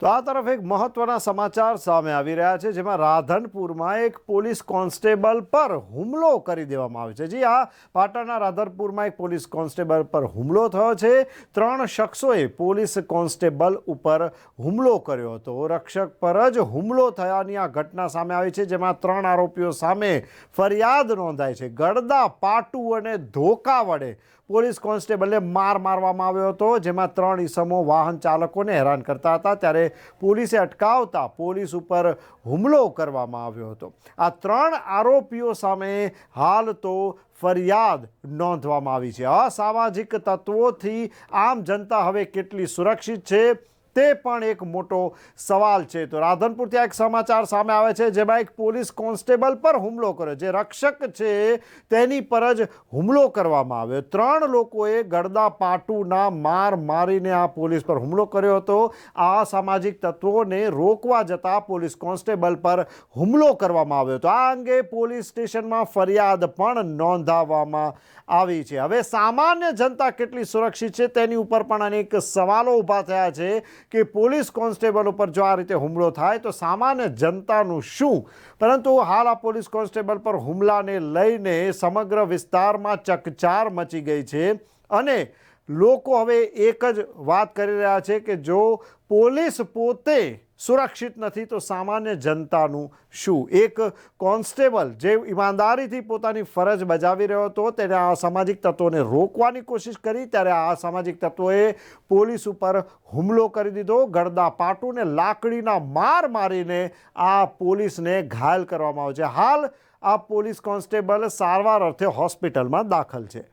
તો આ તરફ એક મહત્વના સમાચાર સામે આવી રહ્યા છે, જેમાં રાધનપુરમાં એક પોલીસ કોન્સ્ટેબલ પર હુમલો કરી દેવામાં આવ્યો છે. જી આ પાટણના રાધનપુરમાં એક પોલીસ કોન્સ્ટેબલ પર હુમલો થયો છે. ત્રણ શખ્સોએ પોલીસ કોન્સ્ટેબલ ઉપર હુમલો કર્યો હતો. રક્ષક પર જ હુમલો થયાની આ ઘટના સામે આવી છે, જેમાં ત્રણ આરોપીઓ સામે ફરિયાદ નોંધાઈ છે. ગળદા પાટુ અને ધોકા વડે પોલીસ કોન્સ્ટેબલને માર મારવામાં આવ્યો હતો, જેમાં ત્રણ ઈસમો વાહન ચાલકોને હેરાન કરતા હતા. ત્યારે પોલીસે અટકાવતા પોલીસ ઉપર હુમલો કરવામાં આવ્યો હતો. આ ત્રણ આરોપીઓ સામે હાલ તો ફરિયાદ નોંધવામાં આવી છે. અસામાજિક તત્વોથી આમ જનતા હવે કેટલી સુરક્ષિત છે? તે પણ એક મોટો સવાલ છે. તો રાધનપુરથી એક સમાચાર સામે આવે છે, જેમાં એક પોલીસ કોન્સ્ટેબલ પર હુમલો કર્યો. જે રક્ષક છે, તેની પર જ હુમલો કરવામાં આવ્યો. ત્રણ લોકોએ ગળદા પાટુના માર મારીને આ પોલીસ પર હુમલો કર્યો હતો. આ સામાજિક તત્વોને રોકવા જતા પોલીસ કોન્સ્ટેબલ પર હુમલો કરવામાં આવ્યો હતો. આ અંગે પોલીસ સ્ટેશનમાં ફરિયાદ પણ નોંધાવવામાં આવી છે. હવે સામાન્ય જનતા કેટલી સુરક્ષિત છે તેની ઉપર પણ અનેક સવાલો ઊભા થયા છે. કે પોલીસ કોન્સ્ટેબલ ઉપર જો આ રીતે હુમલો થાય, તો સામાન્ય જનતાનું શું? પરંતુ હાલ આ પોલીસ કોન્સ્ટેબલ પર હુમલાને લઈને સમગ્ર વિસ્તારમાં ચકચાર મચી ગઈ છે અને લોકો હવે એક જ વાત કરી રહ્યા છે કે જો પોલીસ પોતે સુરક્ષિત નથી, તો સામાન્ય જનતાનું શું? એક કોન્સ્ટેબલ જે ઈમાનદારીથી પોતાની ફરજ બજાવી રહ્યો હતો તેને આ સામાજિક તત્વોને રોકવાની કોશિશ કરી, ત્યારે આ સામાજિક તત્વોએ પોલીસ ઉપર હુમલો કરી દીધો. ગળદા પાટુને લાકડીના માર મારીને આ પોલીસને ઘાયલ કરવામાં આવ્યો છે. હાલ આ પોલીસ કોન્સ્ટેબલ સારવાર અર્થે હોસ્પિટલમાં દાખલ છે.